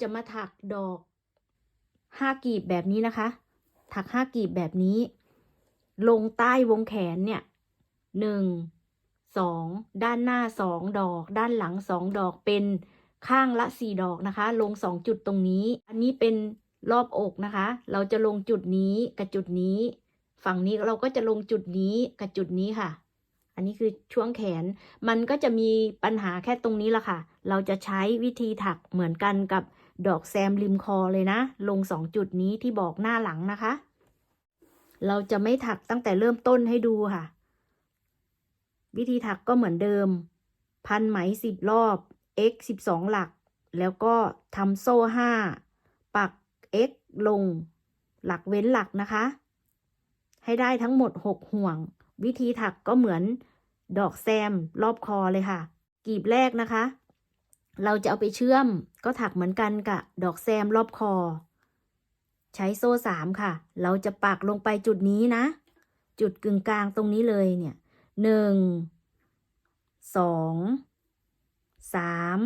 จะมาถักดอกห้ากีบแบบนี้นะคะ ถักห้ากีบแบบนี้ ลงใต้วงแขนเนี่ยหนึ่งสองด้านหน้าสองดอก ด้านหลังสองดอกเป็นข้างละสี่ดอกนะคะ ลงสองจุดตรงนี้ อันนี้เป็นรอบอกนะคะ เราจะลงจุดนี้กับจุดนี้ ฝั่งนี้เราก็จะลงจุดนี้กับจุดนี้ค่ะ อันนี้คือช่วงแขน มันก็จะมีปัญหาแค่ตรงนี้ละค่ะ เราจะใช้วิธีถักเหมือนกันกับ ดอกแซมริมคอเลยนะ ลงสองจุดนี้ที่บอกหน้าหลังนะคะ เราจะไม่ถักตั้งแต่เริ่มต้นให้ดูค่ะ วิธีถักก็เหมือนเดิม พันไหมสิบรอบ x สิบสองหลัก แล้วก็ทำโซ่ห้าปัก x ลง หลักเว้นหลักนะคะ ให้ได้ทั้งหมดหกห่วง วิธีถักก็เหมือนดอกแซมรอบคอเลยค่ะ กีบแรกนะคะ เราจะเอาไปเชื่อมก็ถักเหมือนกันกับดอกแซมรอบคอ ใช้โซ่สามค่ะ เราจะปักลงไปจุดนี้นะ จุดกึ่งกลางตรงนี้เลยเนี่ยหนึ่งสองสาม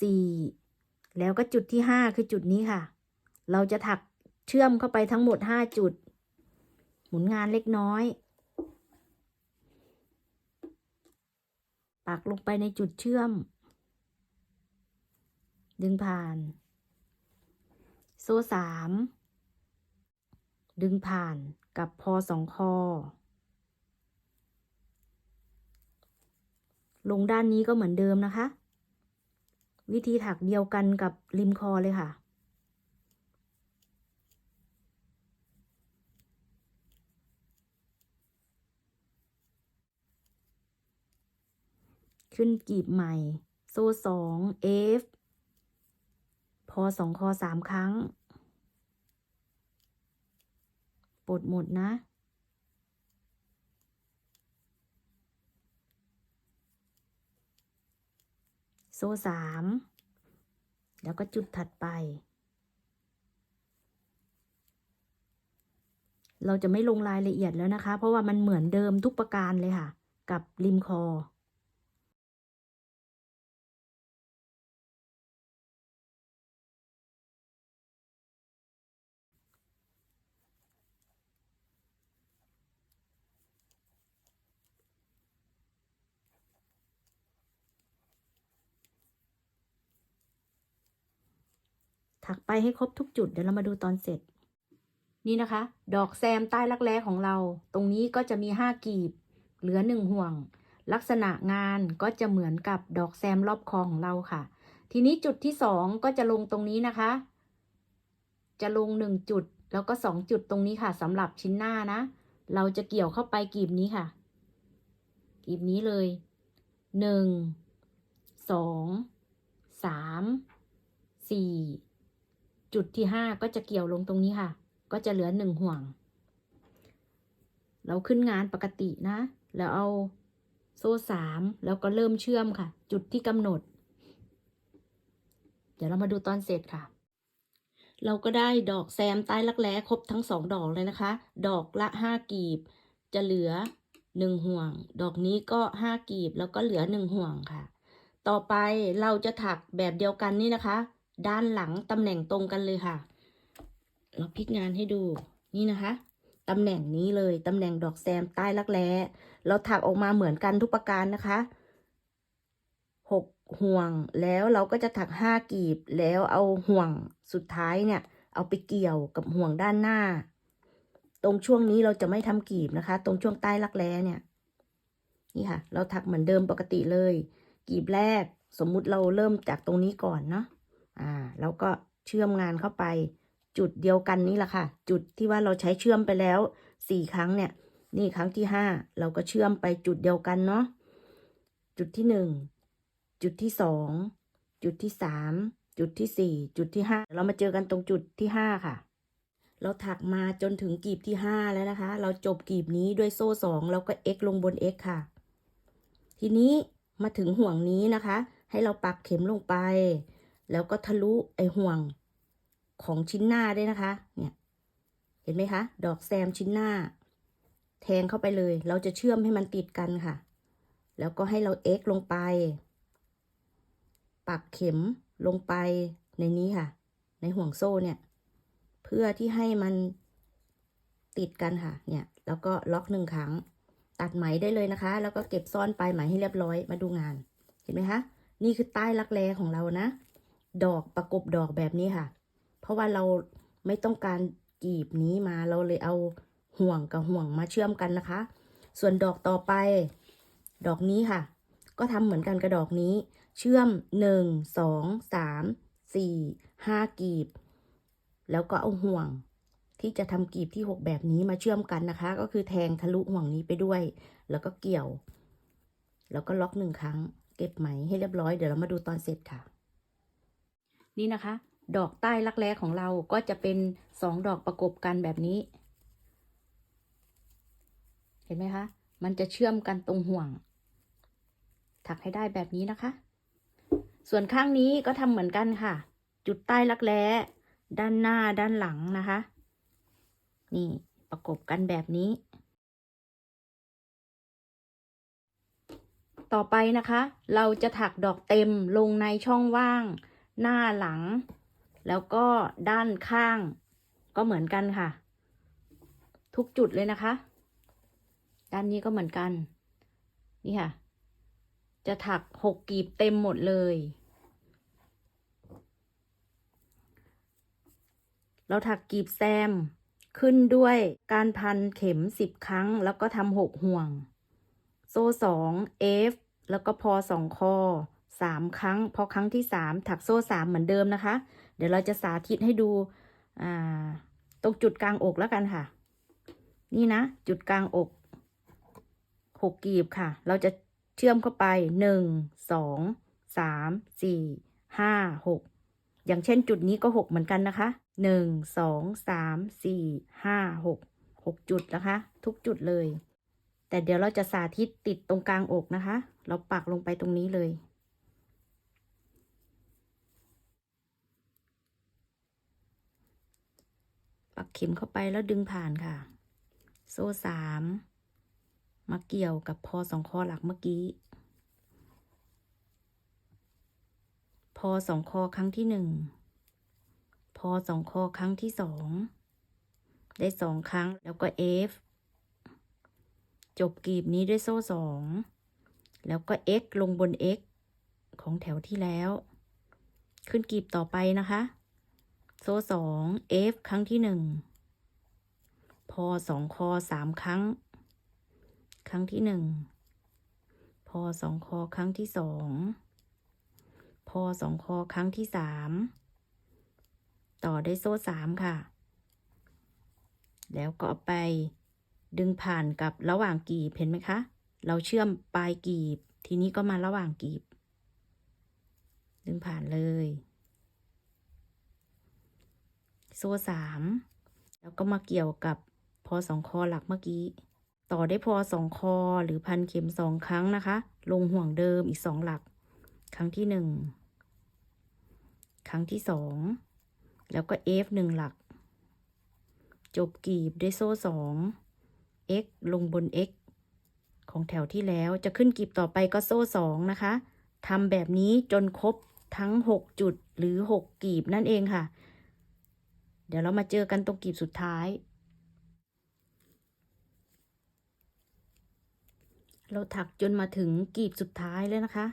สี่แล้วก็จุดที่ห้าคือจุดนี้ค่ะ เราจะถักเชื่อมเข้าไปทั้งหมดห้าจุด หมุนงานเล็กน้อย ปักลงไปในจุดเชื่อม ดึงผ่าน โซ่สามดึงผ่านกับพอสองคอ ลงด้านนี้ก็เหมือนเดิมนะคะ วิธีถักเดียวกันกับริมคอเลยค่ะ ขึ้นกีบใหม่ โซ่สอง F พอสองคอสามครั้ง ปลดหมดนะ โซ่สามแล้วก็จุดถัดไป เราจะไม่ลงรายละเอียดแล้วนะคะ เพราะว่ามันเหมือนเดิมทุกประการเลยค่ะ กับริมคอ ถักไปให้ครบทุกจุด เดี๋ยวเรามาดูตอนเสร็จ นี่นะคะ ดอกแซมใต้รักแร้ของเรา ตรงนี้ก็จะมีห้ากีบ เหลือหนึ่งห่วง ลักษณะงานก็จะเหมือนกับดอกแซมรอบคอของเราค่ะ ทีนี้จุดที่สองก็จะลงตรงนี้นะคะ จะลงหนึ่งจุด แล้วก็สองจุดตรงนี้ค่ะสำหรับชิ้นหน้านะ เราจะเกี่ยวเข้าไปกีบนี้ค่ะ กีบนี้เลยหนึ่งสองสามสี่ จุดที่ห้าก็จะเกี่ยวลงตรงนี้ค่ะ ก็จะเหลือหนึ่งห่วง เราขึ้นงานปกตินะ แล้วเอาโซ่สามแล้วก็เริ่มเชื่อมค่ะ จุดที่กำหนด เดี๋ยวเรามาดูตอนเสร็จค่ะ เราก็ได้ดอกแซมใต้รักแร้ครบทั้งสองดอกเลยนะคะ ดอกละห้ากีบ จะเหลือหนึ่งห่วง ดอกนี้ก็ห้ากีบแล้วก็เหลือหนึ่งห่วงค่ะ ต่อไปเราจะถักแบบเดียวกันนี่นะคะ ด้านหลังตำแหน่งตรงกันเลยค่ะ เราพลิกงานให้ดูนี่นะคะตำแหน่งนี้เลยตำแหน่งดอกแซมใต้รักแร้เราถักออกมาเหมือนกันทุกประการนะคะหกห่วงแล้วเราก็จะถักห้ากีบแล้วเอาห่วงสุดท้ายเนี่ย เอาไปเกี่ยวกับห่วงด้านหน้า ตรงช่วงนี้เราจะไม่ทำกีบนะคะ ตรงช่วงใต้รักแร้เนี่ยนี่ค่ะ เราถักเหมือนเดิมปกติเลย กีบแรกสมมุติเราเริ่มจากตรงนี้ก่อนเนาะ อ่าแล้วก็เชื่อมงานเข้าไป จุดเดียวกันนี่แหละค่ะ จุดที่ว่าเราใช้เชื่อมไปแล้วสี่ครั้งเนี่ย นี่ครั้งที่ห้าเราก็เชื่อมไปจุดเดียวกันเนาะจุดที่หนึ่งจุดที่สองจุดที่สามจุดที่สี่จุดที่ห้าเรามาเจอกันตรงจุดที่ห้าค่ะ เราถักมาจนถึงกีบที่ห้าแล้วนะคะ เราจบกีบนี้ด้วยโซ่สองแล้วก็ x ลงบน x ค่ะ ทีนี้มาถึงห่วงนี้นะคะ ให้เราปักเข็มลงไป แล้วก็ทะลุไอห่วงของชิ้นหน้าด้วยนะคะ เนี่ย เห็นไหมคะ ดอกแซมชิ้นหน้า แทงเข้าไปเลย เราจะเชื่อมให้มันติดกันค่ะ แล้วก็ให้เรา x ลงไป ปักเข็มลงไปในนี้ค่ะ ในห่วงโซ่เนี่ย เพื่อที่ให้มันติดกันค่ะ เนี่ย แล้วก็ล็อกหนึ่งครั้ง ตัดไหมได้เลยนะคะ แล้วก็เก็บซ่อนปลายไหมให้เรียบร้อย มาดูงาน เห็นไหมคะ นี่คือใต้รักแร้ของเรานะ ดอกประกบดอกแบบนี้ค่ะ เพราะว่าเราไม่ต้องการกีบนี้มาเราเลยเอาห่วงกับห่วงมาเชื่อมกันนะคะ ส่วนดอกต่อไป ดอกนี้ค่ะ ก็ทำเหมือนกันกับดอกนี้ เชื่อมหนึ่งสองสามสี่ห้ากีบ แล้วก็เอาห่วงที่จะทำกีบที่หกแบบนี้มาเชื่อมกันนะคะ ก็คือแทงทะลุห่วงนี้ไปด้วย แล้วก็เกี่ยว แล้วก็ล็อกหนึ่งครั้ง เก็บไหมให้เรียบร้อยเดี๋ยวเรามาดูตอนเสร็จค่ะ นี่นะคะ ดอกใต้รักแร้ของเราก็จะเป็นสองดอกประกบกันแบบนี้ เห็นไหมคะ มันจะเชื่อมกันตรงห่วง ถักให้ได้แบบนี้นะคะ ส่วนข้างนี้ก็ทำเหมือนกันค่ะ จุดใต้รักแร้ด้านหน้าด้านหลังนะคะ นี่ประกบกันแบบนี้ ต่อไปนะคะ เราจะถักดอกเต็มลงในช่องว่าง หน้าหลัง แล้วก็ด้านข้างก็เหมือนกันค่ะ ทุกจุดเลยนะคะ ด้านนี้ก็เหมือนกัน นี่ค่ะ จะถักหกกีบเต็มหมดเลย เราถักกีบแซมขึ้นด้วยการพันเข็มสิบครั้ง แล้วก็ทำหกห่วง โซ่สองเอฟแล้วก็พอสองคอ สามครั้ง พอครั้งที่สามถักโซ่สามเหมือนเดิมนะคะ เดี๋ยวเราจะสาธิตให้ดูตรงจุดกลางอกแล้วกันค่ะ นี่นะ จุดกลางอกหกกีบค่ะ เราจะเชื่อมเข้าไปหนึ่งสองสามสี่ห้าหกอย่างเช่นจุดนี้ก็หกเหมือนกันนะคะหนึ่งสองสามสี่ห้าหกหกจุดนะคะ ทุกจุดเลย แต่เดี๋ยวเราจะสาธิตติดตรงกลางอกนะคะ เราปักลงไปตรงนี้เลย ปักเข็มเข้าไปแล้วดึงผ่านค่ะ โซ่สามมาเกี่ยวกับพอสองคอหลักเมื่อกี้ พอสองคอครั้งที่หนึ่ง พอสองคอครั้งที่สอง ได้สองครั้งแล้วก็ F จบกลีบนี้ด้วยโซ่สอง แล้วก็ x ลงบน x ของแถวที่แล้ว ขึ้นกลีบต่อไปนะคะ โซ่สอง f ครั้งที่หนึ่งพอสองคอสามครั้ง ครั้งที่หนึ่งพอสองคอครั้งที่สองพอสองคอครั้งที่สามต่อได้โซ่สามค่ะ แล้วก็ไปดึงผ่านกับระหว่างกีบเห็นไหมคะ เราเชื่อมปลายกีบ ทีนี้ก็มาระหว่างกีบ ดึงผ่านเลย โซ่สามแล้วก็มาเกี่ยวกับพอสองคอหลักเมื่อกี้ ต่อได้พอสองคอหรือพันเข็มสองครั้งนะคะ ลงห่วงเดิมอีกสองหลัก ครั้งที่หนึ่งครั้งที่สองแล้วก็ F หนึ่งหลัก จบกีบด้วยโซ่สอง x ลงบน x ของแถวที่แล้วจะขึ้นกีบต่อไปก็โซ่สองนะคะทำแบบนี้จนครบทั้ง 6 จุดหรือ 6 กีบนั่นเองค่ะ เดี๋ยวเรามาเจอกันตรงกลีบสุดท้าย เราถักจนมาถึงกลีบสุดท้ายเลยนะคะ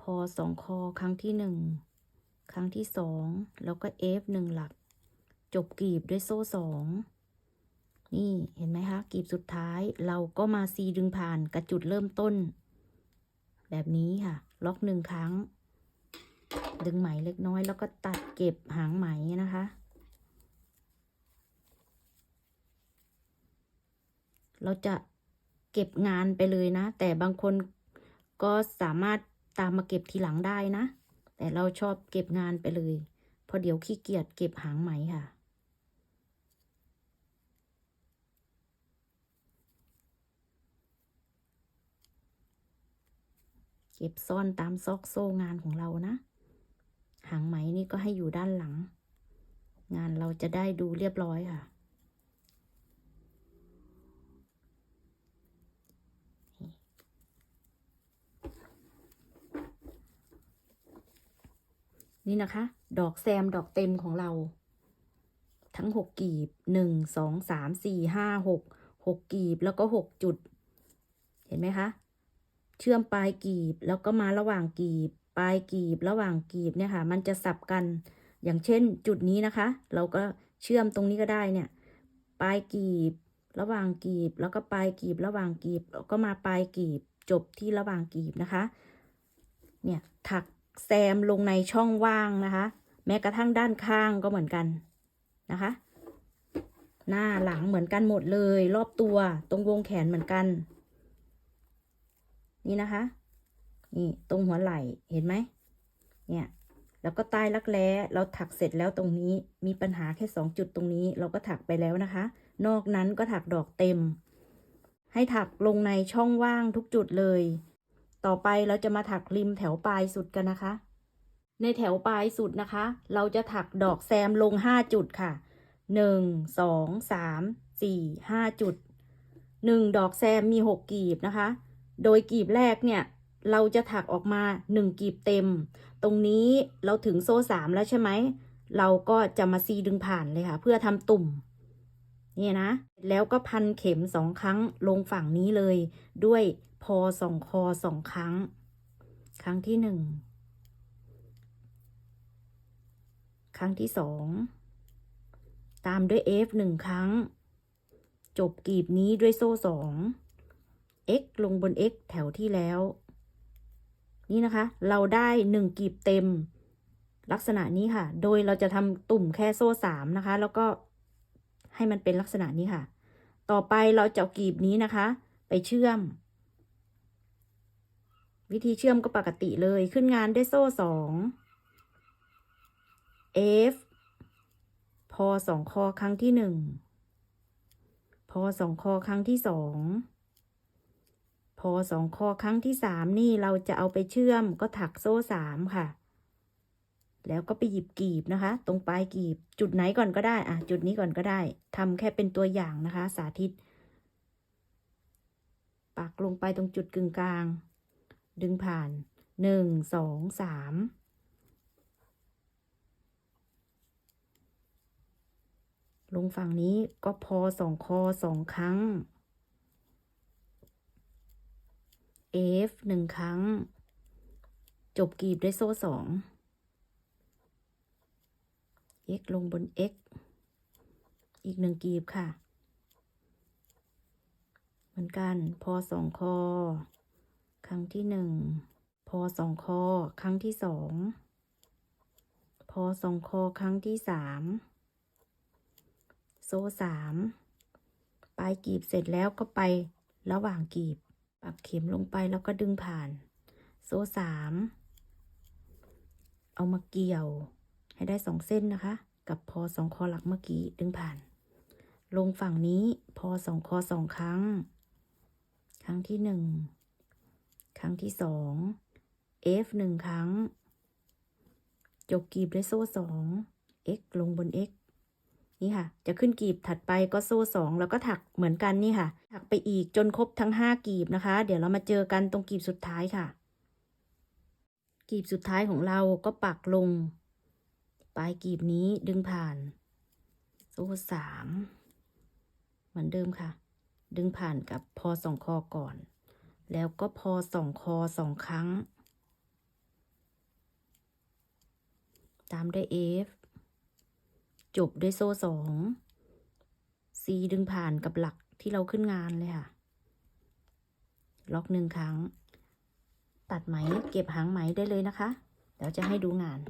พอสองคอครั้งที่หนึ่ง ครั้งที่สอง แล้วก็ F หนึ่งหลัก จบกลีบด้วยโซ่สองนี่เห็นไหมคะกลีบสุดท้ายเราก็มาซีดึงผ่านกับจุดเริ่มต้น แบบนี้ค่ะ ล็อกหนึ่งครั้ง ดึงไหมเล็กน้อยแล้วก็ตัดเก็บหางไหมนะคะ เราจะเก็บงานไปเลยนะ แต่บางคนก็สามารถตามมาเก็บทีหลังได้นะ แต่เราชอบเก็บงานไปเลย เพราะเดี๋ยวขี้เกียจเก็บหางไหมค่ะ เก็บซ่อนตามซอกโซ่งานของเรานะหางไหมนี่ก็ให้อยู่ด้านหลัง งานเราจะได้ดูเรียบร้อยค่ะ นี่นะคะ ดอกแซมดอกเต็มของเรา ทั้งหกกลีบหนึ่งสองสามสี่ห้าหกหกกลีบแล้วก็หกจุด เห็นไหมคะ เชื่อมปลายกีบแล้วก็มาระหว่างกีบ ปลายกีบระหว่างกีบเนี่ยค่ะ มันจะสับกัน อย่างเช่นจุดนี้นะคะ เราก็เชื่อมตรงนี้ก็ได้เนี่ย ปลายกีบ ระหว่างกีบ แล้วก็ปลายกีบระหว่างกีบแล้วก็มาปลายกีบ จบที่ระหว่างกีบนะคะ เนี่ยถักแซมลงในช่องว่างนะคะ แม้กระทั่งด้านข้างก็เหมือนกันนะคะ หน้าหลังเหมือนกันหมดเลย รอบตัวตรงวงแขนเหมือนกัน นี่นะคะ นี่ตรงหัวไหล่เห็นไหมเนี่ยแล้วก็ใต้รักแร้เราถักเสร็จแล้วตรงนี้มีปัญหาแค่สองจุดตรงนี้ เราก็ถักไปแล้วนะคะ นอกนั้นก็ถักดอกเต็ม ให้ถักลงในช่องว่างทุกจุดเลย ต่อไปเราจะมาถักริมแถวปลายสุดกันนะคะ ในแถวปลายสุดนะคะ เราจะถักดอกแซมลงห้าจุดค่ะหนึ่งสองสามสี่ห้าจุดหนึ่งดอกแซมมีหกกีบนะคะ โดยกีบแรกเนี่ยเราจะถักออกมาหนึ่งกีบเต็ม ตรงนี้เราถึงโซ่สามแล้วใช่ไหม เราก็จะมาซีดึงผ่านเลยค่ะ เพื่อทำตุ่ม นี่นะ แล้วก็พันเข็มสองครั้งลงฝั่งนี้เลย ด้วยพอสองคอสองครั้ง ครั้งที่หนึ่ง ครั้งที่สอง ตามด้วย F หนึ่งครั้ง จบกีบนี้ด้วยโซ่สอง x ลงบน x แถวที่แล้ว นี่นะคะ เราได้หนึ่งกีบเต็ม ลักษณะนี้ค่ะ โดยเราจะทำตุ่มแค่โซ่สามนะคะ แล้วก็ให้มันเป็นลักษณะนี้ค่ะ ต่อไปเราจะกีบนี้นะคะ ไปเชื่อม วิธีเชื่อมก็ปกติเลยขึ้นงานด้วยโซ่สอง F พอสองคอครั้งที่หนึ่ง พอสองคอครั้งที่สอง พอสองคอครั้งที่สามนี่เราจะเอาไปเชื่อมก็ถักโซ่สามค่ะ แล้วก็ไปหยิบกีบนะคะ ตรงปลายกีบ จุดไหนก่อนก็ได้อะจุดนี้ก่อนก็ได้ทำแค่เป็นตัวอย่างนะคะ สาธิต ปักลงไปตรงจุดกึ่งกลาง ดึงผ่านหนึ่งสองสามลงฝั่งนี้ก็พอสองคอสองครั้ง F หนึ่งครั้ง จบกีบด้วยโซ่สอง x ลงบน x อีกหนึ่งกีบค่ะ เหมือนกัน พอสองคอ ครั้งที่หนึ่ง พอสองคอ ครั้งที่สอง พอสองคอ ครั้งที่สาม โซ่สาม ปลายกีบเสร็จแล้วก็ไประหว่างกีบ ปักเข็มลงไปแล้วก็ดึงผ่าน โซ่สามเอามาเกี่ยวให้ได้สองเส้นนะคะ กับพอสองคอหลักเมื่อกี้ดึงผ่าน ลงฝั่งนี้พอสองคอสองครั้ง ครั้งที่หนึ่งครั้งที่สอง F หนึ่งครั้ง จบกลีบด้วยโซ่สอง X ลงบน X นี่ค่ะ จะขึ้นกีบถัดไปก็โซ่สองแล้วก็ถักเหมือนกันนี่ค่ะ ถักไปอีกจนครบทั้งห้ากีบนะคะ เดี๋ยวเรามาเจอกันตรงกีบสุดท้ายค่ะ กีบสุดท้ายของเราก็ปักลง ปลายกีบนี้ดึงผ่าน โซ่สามเหมือนเดิมค่ะ ดึงผ่านกับพอสองคอก่อน แล้วก็พอสองคอสองครั้ง ตามด้วย F จบด้วยโซ่สอง C ดึงผ่านกับหลักที่เราขึ้นงานเลยค่ะ ล็อกหนึ่งครั้ง ตัดไหมเก็บหางไหมได้เลยนะคะ เดี๋ยวจะให้ดูงาน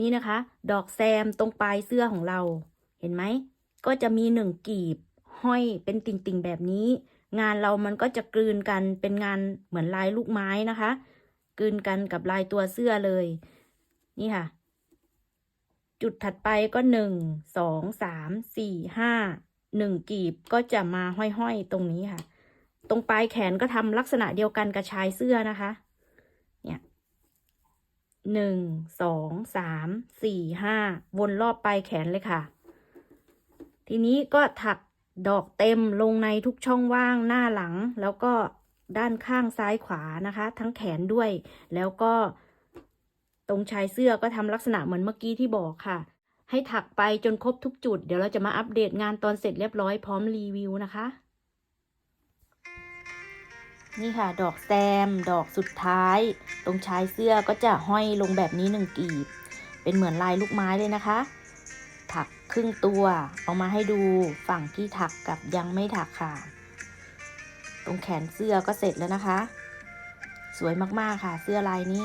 นี่นะคะ ดอกแซมตรงปลายเสื้อของเรา เห็นไหม ก็จะมีหนึ่งกีบ ห้อยเป็นติ่งๆแบบนี้ งานเรามันก็จะกลืนกันเป็นงานเหมือนลายลูกไม้นะคะ กลืนกันกับลายตัวเสื้อเลย นี่ค่ะ จุดถัดไปก็หนึ่งสองสามสี่ห้าหนึ่งกีบก็จะมาห้อยๆตรงนี้ค่ะ ตรงปลายแขนก็ทำลักษณะเดียวกันกับชายเสื้อนะคะ เนี่ยหนึ่งสองสามสี่ห้าวนรอบปลายแขนเลยค่ะ ทีนี้ก็ถักดอกเต็มลงในทุกช่องว่างหน้าหลัง แล้วก็ด้านข้างซ้ายขวานะคะ ทั้งแขนด้วย แล้วก็ ตรงชายเสื้อก็ทำลักษณะเหมือนเมื่อกี้ที่บอกค่ะ ให้ถักไปจนครบทุกจุด เดี๋ยวเราจะมาอัปเดตงานตอนเสร็จเรียบร้อยพร้อมรีวิวนะคะ นี่ค่ะ ดอกแซม ดอกสุดท้าย ตรงชายเสื้อก็จะห้อยลงแบบนี้หนึ่งกีบ เป็นเหมือนลายลูกไม้เลยนะคะ ถักครึ่งตัวเอามาให้ดูฝั่งที่ถักกับยังไม่ถักค่ะตรงแขนเสื้อก็เสร็จแล้วนะคะ สวยมาก ๆ ค่ะ เสื้อลายนี้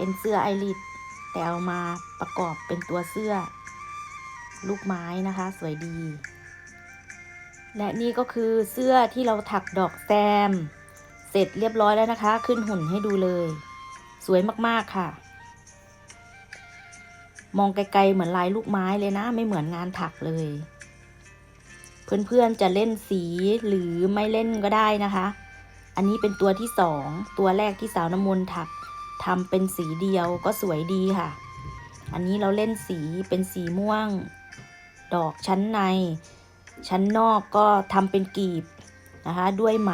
เป็นเสื้อไอริดแต่เอามาประกอบเป็นตัวเสื้อ ลูกไม้นะคะ สวยดี และนี่ก็คือเสื้อที่เราถักดอกแซม เสร็จเรียบร้อยแล้วนะคะ ขึ้นหุ่นให้ดูเลย สวยมากๆค่ะ มองไกลๆเหมือนลายลูกไม้เลยนะ ไม่เหมือนงานถักเลย เพื่อนๆจะเล่นสีหรือไม่เล่นก็ได้นะคะ อันนี้เป็นตัวที่สองตัวแรกที่สาวน้ำมนต์ถัก ทำเป็นสีเดียวก็สวยดีค่ะ อันนี้เราเล่นสีเป็นสีม่วง ดอกชั้นใน ชั้นนอกก็ทำเป็นกีบนะคะ ด้วยไหม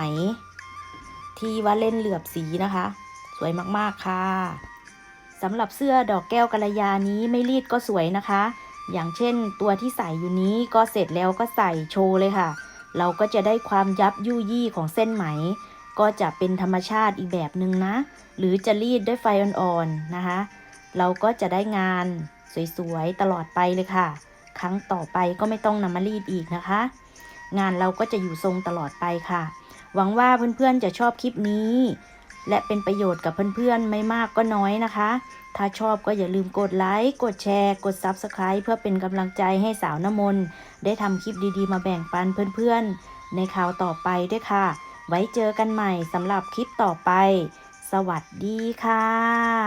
ที่ว่าเล่นเหลือบสีนะคะ สวยมากๆค่ะสำหรับเสื้อดอกแก้วกัลยานี้ไม่รีดก็สวยนะคะ อย่างเช่นตัวที่ใส่อยู่นี้ก็เสร็จแล้วก็ใส่โชว์เลยค่ะ เราก็จะได้ความยับยุยี่ของเส้นไหม ก็จะเป็นธรรมชาติอีกแบบหนึ่งนะ หรือจะรีดด้วยไฟอ่อนๆนะคะ เราก็จะได้งานสวยๆตลอดไปเลยค่ะ ครั้งต่อไปก็ไม่ต้องนำมารีดอีกนะคะ งานเราก็จะอยู่ทรงตลอดไปค่ะ หวังว่าเพื่อนๆจะชอบคลิปนี้ และเป็นประโยชน์กับเพื่อนๆไม่มากก็น้อยนะคะ ถ้าชอบก็อย่าลืมกดไลค์กดแชร์ กด Subscribe เพื่อเป็นกำลังใจให้สาวน้ำมนได้ทำคลิปดีๆ มาแบ่งปันเพื่อนๆในคราวต่อไปด้วยค่ะ ไว้เจอกันใหม่สำหรับคลิปต่อไป สวัสดีค่ะ